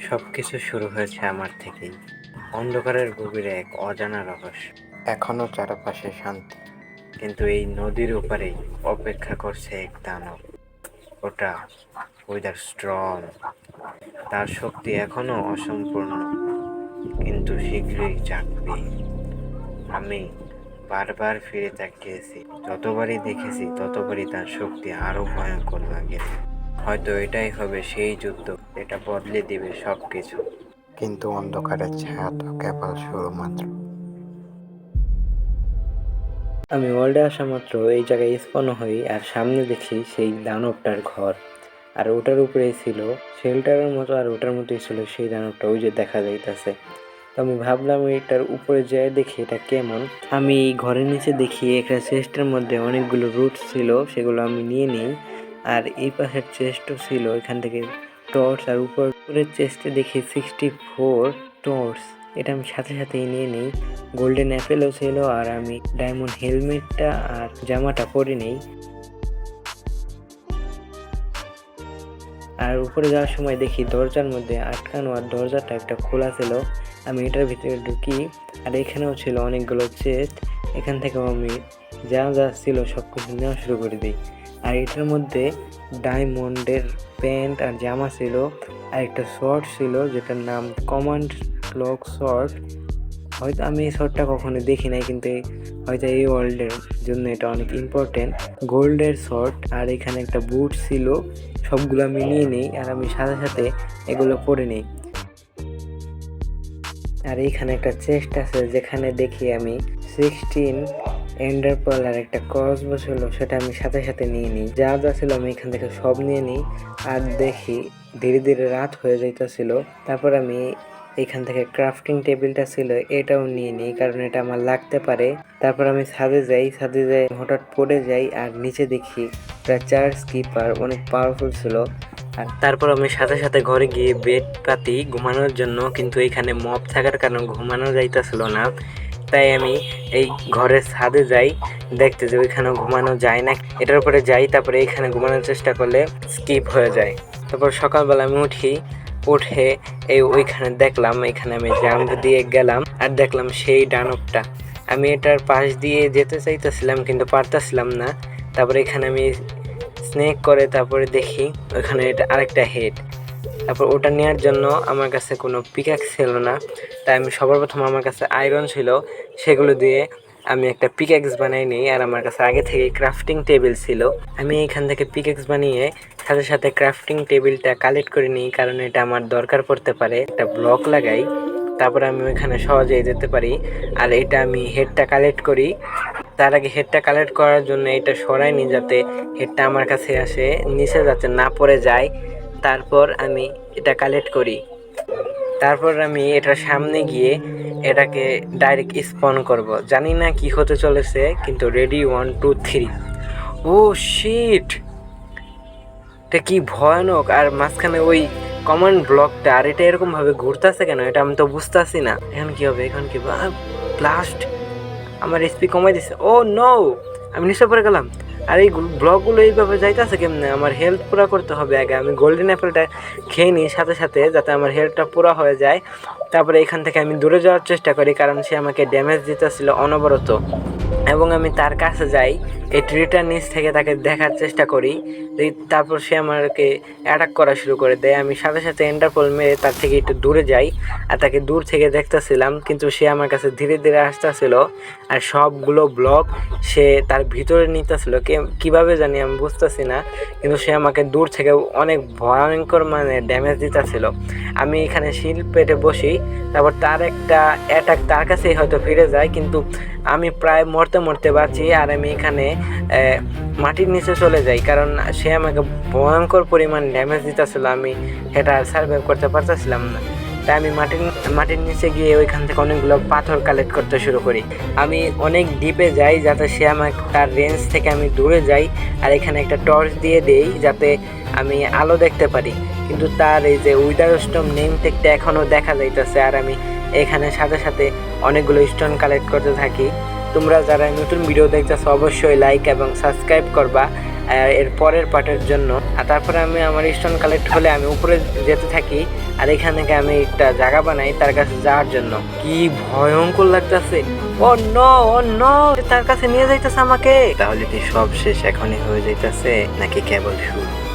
সব কিছু শুরু হয়েছে আমার থেকেই। অন্ধকারের গভীরে এক অজানা রহস্য। এখনও চারপাশে শান্তি। কিন্তু এই নদীর ওপারেই অপেক্ষা করছে এক দানব। ওটা ওয়েদার স্ট্রং তার শক্তি এখনও অসম্পূর্ণ। কিন্তু শীঘ্রই জাগবে। আমি বারবার ফিরে তাকিয়েছি। যতবারই দেখেছি ততবারই তার শক্তি আরও ভয়ঙ্কর লাগে। হয়তো এটাই হবে সেই যুদ্ধ এটা বদলে দিবে সব কিছু কিন্তু অন্ধকারের ছায়া তো কেবল শুরু মাত্র। আমি ওয়ার্ল্ডে আসা মাত্র এই জায়গায় স্পন হই আর সামনে দেখি সেই দানবটার ঘর। আর ওটার উপরেই ছিল শেল্টারের মতো আর ওটার মতোই ছিল সেই দানবটা ওই যে দেখা যাইতেছে। তো আমি ভাবলাম এটার উপরে যেয়ে দেখি এটা কেমন। আমি এই ঘরের নিচে দেখি একটা চেস্টের মধ্যে অনেকগুলো রুট ছিল সেগুলো আমি নিয়ে নিই। আর এই পাশের চেস্টও ছিল, এখান থেকে টর্চ আর উপরের চেস্টে দেখি সিক্সটি ফোর টর্চ এটা আমি সাথে সাথেই নিয়ে নিই। গোল্ডেন অ্যাপেলও ছিল আর আমি ডায়মন্ড হেলমেটটা আর জামাটা পরে নেই। আর উপরে যাওয়ার সময় দেখি দরজার মধ্যে আটকানো আর দরজাটা একটা খোলা ছিল। আমি এটার ভিতরে ঢুকি আর এখানেও ছিল অনেকগুলো চেস্ট এখান থেকেও আমি যা যা ছিল সব কিছু নেওয়া শুরু করে দিই। আর এটার মধ্যে ডায়মন্ডের প্যান্ট আর জামা ছিল আর একটা শর্ট ছিল যেটার নাম কমান্ড ক্লক শর্ট। হয়তো আমি এই শর্টটা কখনো দেখি নাই, কিন্তু হয়তো এই ওয়ার্ল্ডের জন্য এটা অনেক ইম্পর্টেন্ট গোল্ডের শর্ট আর এখানে একটা বুট ছিল, সবগুলো আমি নিয়ে নিই আর আমি সাথে সাথে এগুলো পরে নিই। আর এইখানে একটা চেস্ট আছে যেখানে দেখি আমি সিক্সটিন এন্ডার পাল আর একটা ক্রস ছিল সেটা আমি সাথে সাথে নিয়ে নিই। যা যা ছিল আমি এখান থেকে সব নিয়ে নিই আর দেখি ধীরে ধীরে রাত হয়ে যাইতেছিল। তারপর আমি এখান থেকে ক্রাফটিং টেবিলটা ছিল, এটাও নিয়ে নিই কারণ এটা আমার লাগতে পারে। তারপর আমি ছাদে যাই ছাদে যাই হঠাৎ পড়ে যাই আর নিচে দেখি একটা চার্জ কিপার অনেক পাওয়ারফুল ছিল। আর তারপর আমি সাথে সাথে ঘরে গিয়ে বেড পাতি ঘুমানোর জন্য কিন্তু এখানে মপ থাকার কারণে ঘুমানো যাইতেছিল না। তাই আমি এই ঘরের ছাদে যাই, দেখতে যে ওইখানে ঘুমানো যায় না। এটার উপরে যাই, তারপরে এখানে ঘুমানোর চেষ্টা করলে স্কিপ হয়ে যায়। তারপর সকালবেলা আমি উঠি, উঠে এই ওইখানে দেখলাম, এখানে আমি জাম্প দিয়ে গেলাম আর দেখলাম সেই ডানবটা আমি এটার পাশ দিয়ে যেতে চাইতেছিলাম কিন্তু পারতেছিলাম না। তারপরে এখানে আমি স্নেক করে তারপরে দেখি, ওখানে এটা আরেকটা হেড তারপর ওটা নেওয়ার জন্য আমার কাছে কোনো পিকাক্স ছিল না। তাই আমি সবার প্রথম আমার কাছে আয়রন ছিল, সেগুলো দিয়ে আমি একটা পিকেক্স বানাই নিই, আর আমার কাছে আগে থেকে ক্রাফটিং টেবিল ছিল। আমি এখান থেকে পিকেক্স বানিয়ে সাথে সাথে ক্রাফটিং টেবিলটা কালেক্ট করে নিই, কারণ এটা আমার দরকার পড়তে পারে। একটা ব্লক লাগাই, তারপরে আমি ওইখানে সহজেই যেতে পারি। আর এটা আমি হেডটা কালেক্ট করি। তার আগে হেডটা কালেক্ট করার জন্য এটা সরাই নিই যাতে হেডটা আমার কাছে আসে, নিচে যাতে না পড়ে যায়। তারপর আমি এটা কালেক্ট করি। তারপর আমি এটার সামনে গিয়ে এটাকে ডাইরেক্ট স্পন করব। জানি না কি হতে চলেছে, কিন্তু ready one two three oh shit এটা কি ভয়ানক? আর মাঝখানে ওই কমন ব্লকটা আর এটা এরকমভাবে ঘুরতেছে কেন? এটা আমি তো বুঝতেছি না। এখন কি হবে? এখন কি ব্লাস্ট আমার এসপি কমাই দিছে। ও নো আমি নিচে পড়ে গেলাম। আর এই ব্লগগুলো এইভাবে যাইতেছে কেমনে? আমার হেলথ পুরা করতে হবে আগে। আমি গোল্ডেন অ্যাপেলটা খেয়ে নিই সাথে সাথে, যাতে আমার হেলথটা পুরা হয়ে যায়। তারপরে এখান থেকে আমি দূরে যাওয়ার চেষ্টা করি, কারণ সে আমাকে ড্যামেজ দিতেছিল অনবরত। এবং আমি তার কাছে যাই, এই ট্রিটার নিচ থেকে তাকে দেখার চেষ্টা করি তারপর সে আমাকে অ্যাটাক করা শুরু করে দেয়। আমি সাথে সাথে এন্টারপোল মেরে তার থেকে একটু দূরে যাই, আর তাকে দূর থেকে দেখতেছিলাম, কিন্তু সে আমার কাছে ধীরে ধীরে আসতেছিল, আর সবগুলো ব্লক সে তার ভিতরে নিতেছিল। কে, কীভাবে জানি আমি বুঝতেছি না, কিন্তু সে আমাকে দূর থেকে অনেক ভয়ঙ্কর মানে ড্যামেজ দিতেছিল। আমি এখানে শিল পেটে বসি তারপর তার একটা অ্যাটাক তার কাছেই হয়তো ফিরে যায়, কিন্তু আমি প্রায় মরতে মরতে বাঁচি আর আমি এখানে মাটির নিচে চলে যাই, কারণ সে আমাকে ভয়ঙ্কর পরিমাণ ড্যামেজ দিতেছিল, আমি সেটা সার্ভাইভ করতে পারতেছিলাম না। তাই আমি মাটির মাটির নিচে গিয়ে ওইখান থেকে অনেকগুলো পাথর কালেক্ট করতে শুরু করি। আমি অনেক ডিপে যাই যাতে সে আমাকে তার রেঞ্জ থেকে আমি দূরে যাই, আর এখানে একটা টর্চ দিয়ে দেই যাতে আমি আলো দেখতে পারি। কিন্তু তার এই যে উইদার স্টোম নেম টেকটা এখনও দেখা যাইতেছে, আর আমি এখানে সাথে সাথে অনেকগুলো স্টোন কালেক্ট করতে থাকি। তোমরা যারা নতুন ভিডিও দেখতেছো, অবশ্যই লাইক এবং সাবস্ক্রাইব করবা এর পরের পার্টের জন্য। আর তারপরে আমি আমার স্টোন কালেক্ট হলে আমি উপরে যেতে থাকি, আর এখান থেকে আমি একটা জায়গা বানাই তার কাছে যাওয়ার জন্য। কি ভয়ঙ্কর লাগতেছে। ও নো ও নো তার কাছে নিয়ে যাইতেছে আমাকে। তাহলে কি সব শেষ এখনই হয়ে যাইতেছে, নাকি কেবল শুরু?